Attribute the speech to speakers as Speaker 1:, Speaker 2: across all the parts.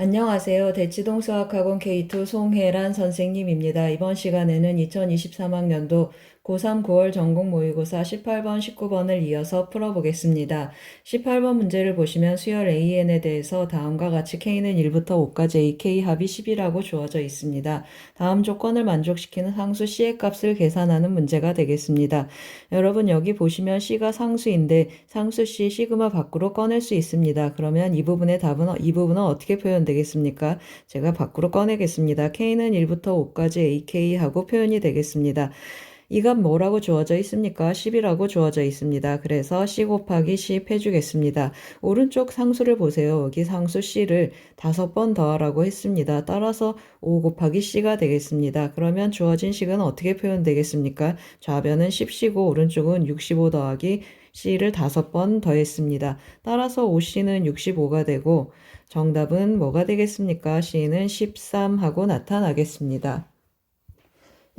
Speaker 1: 안녕하세요. 대치동 수학학원 K2 송혜란 선생님입니다. 이번 시간에는 2023학년도 고3 9월 전공 모의고사 18번, 19번을 이어서 풀어보겠습니다. 18번 문제를 보시면 수열 AN에 대해서 다음과 같이 K는 1부터 5까지 AK 합이 10이라고 주어져 있습니다. 다음 조건을 만족시키는 상수 C의 값을 계산하는 문제가 되겠습니다. 여러분 여기 보시면 C가 상수인데 상수 C 시그마 밖으로 꺼낼 수 있습니다. 그러면 이 부분의 답은 이 부분은 어떻게 표현되겠습니까? 제가 밖으로 꺼내겠습니다. K는 1부터 5까지 AK 하고 표현이 되겠습니다. 이값 뭐라고 주어져 있습니까? 10이라고 주어져 있습니다. 그래서 C 곱하기 10 해주겠습니다. 오른쪽 상수를 보세요. 여기 상수 C를 다섯 번 더하라고 했습니다. 따라서 5 곱하기 C가 되겠습니다. 그러면 주어진 식은 어떻게 표현되겠습니까? 좌변은 10C고 오른쪽은 65 더하기 C를 다섯 번 더했습니다. 따라서 5C는 65가 되고 정답은 뭐가 되겠습니까? C는 13하고 나타나겠습니다.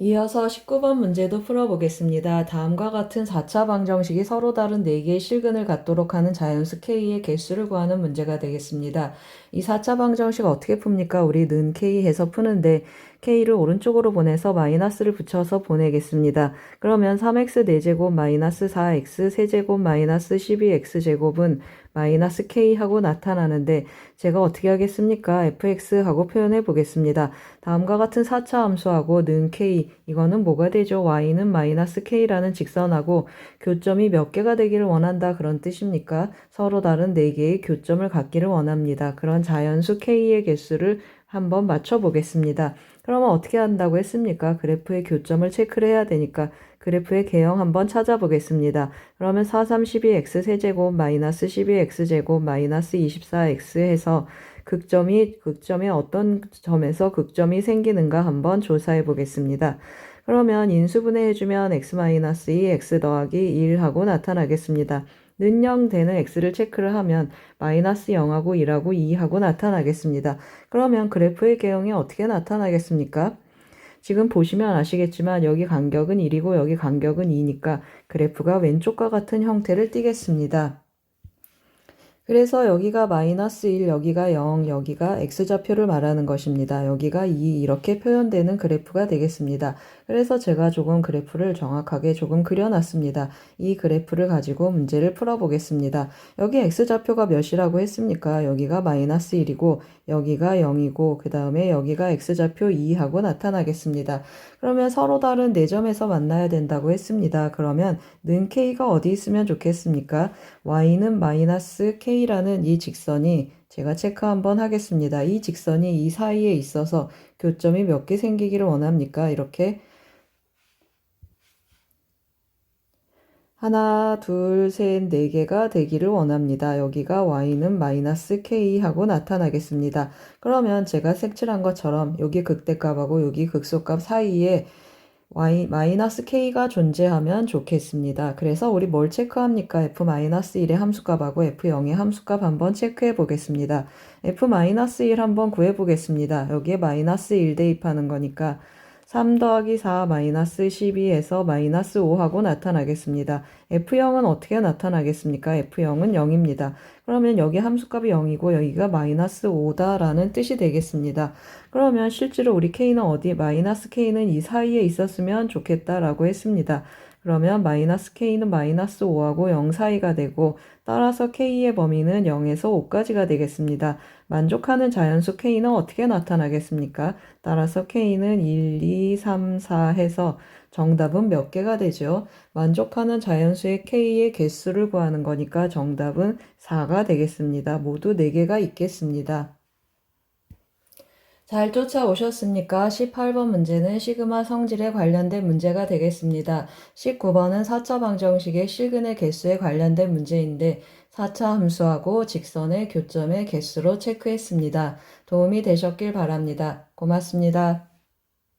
Speaker 1: 이어서 19번 문제도 풀어보겠습니다. 다음과 같은 4차 방정식이 서로 다른 4개의 실근을 갖도록 하는 자연수 K의 개수를 구하는 문제가 되겠습니다. 이 4차 방정식 어떻게 풉니까? 우리 는 K 해서 푸는데 K를 오른쪽으로 보내서 마이너스를 붙여서 보내겠습니다. 그러면 3x 4제곱 마이너스 4x 세제곱 마이너스 12x제곱은 마이너스 k 하고 나타나는데 제가 어떻게 하겠습니까? fx 하고 표현해 보겠습니다. 다음과 같은 4차 함수하고 는 k 이거는 뭐가 되죠? y는 마이너스 k라는 직선하고 교점이 몇 개가 되기를 원한다 그런 뜻입니까? 서로 다른 4개의 교점을 갖기를 원합니다. 그런 자연수 k의 개수를 한번 맞춰 보겠습니다. 그러면 어떻게 한다고 했습니까? 그래프의 교점을 체크를 해야 되니까 그래프의 개형 한번 찾아보겠습니다. 그러면 4, 3, 12x 세제곱 마이너스 12x제곱 마이너스 24x 해서 극점이 극점의 어떤 점에서 극점이 생기는가 한번 조사해 보겠습니다. 그러면 인수분해 해주면 x 마이너스 2 x 더하기 1하고 나타나겠습니다. 는0 되는 x를 체크를 하면 마이너스 0하고 1하고 2하고 나타나겠습니다. 그러면 그래프의 개형이 어떻게 나타나겠습니까? 지금 보시면 아시겠지만 여기 간격은 1이고 여기 간격은 2니까 그래프가 왼쪽과 같은 형태를 띠겠습니다. 그래서 여기가 마이너스 1, 여기가 0, 여기가 x좌표를 말하는 것입니다. 여기가 2 이렇게 표현되는 그래프가 되겠습니다. 그래서 제가 조금 그래프를 정확하게 조금 그려놨습니다. 이 그래프를 가지고 문제를 풀어보겠습니다. 여기 x좌표가 몇이라고 했습니까? 여기가 마이너스 1이고 여기가 0이고 그 다음에 여기가 x좌표 2하고 나타나겠습니다. 그러면 서로 다른 4점에서 만나야 된다고 했습니다. 그러면 는 k가 어디 있으면 좋겠습니까? y는 마이너스 k 라는 이 직선이 제가 체크 한번 하겠습니다. 이 직선이 이 사이에 있어서 교점이 몇 개 생기기를 원합니까? 이렇게 하나, 둘, 셋, 네 개가 되기를 원합니다. 여기가 y는 마이너스 k 하고 나타나겠습니다. 그러면 제가 색칠한 것처럼 여기 극대값하고 여기 극소값 사이에 y 마이너스 k가 존재하면 좋겠습니다. 그래서 우리 뭘 체크합니까? f 마이너스 1의 함수값하고 f 0의 함수값 한번 체크해 보겠습니다. f 마이너스 1 한번 구해 보겠습니다. 여기에 마이너스 1 대입하는 거니까 3 더하기 4 마이너스 12에서 마이너스 5하고 나타나겠습니다. F0은 어떻게 나타나겠습니까? F0은 0입니다. 그러면 여기 함수값이 0이고 여기가 마이너스 5다라는 뜻이 되겠습니다. 그러면 실제로 우리 K는 어디, 마이너스 K는 이 사이에 있었으면 좋겠다라고 했습니다. 그러면 마이너스 k는 마이너스 5하고 0 사이가 되고 따라서 k의 범위는 0에서 5까지가 되겠습니다. 만족하는 자연수 k는 어떻게 나타나겠습니까? 따라서 k는 1, 2, 3, 4 해서 정답은 몇 개가 되죠? 만족하는 자연수의 k의 개수를 구하는 거니까 정답은 4가 되겠습니다. 모두 4개가 있겠습니다. 잘 쫓아오셨습니까? 18번 문제는 시그마 성질에 관련된 문제가 되겠습니다. 19번은 4차 방정식의 실근의 개수에 관련된 문제인데 4차 함수하고 직선의 교점의 개수로 체크했습니다. 도움이 되셨길 바랍니다. 고맙습니다.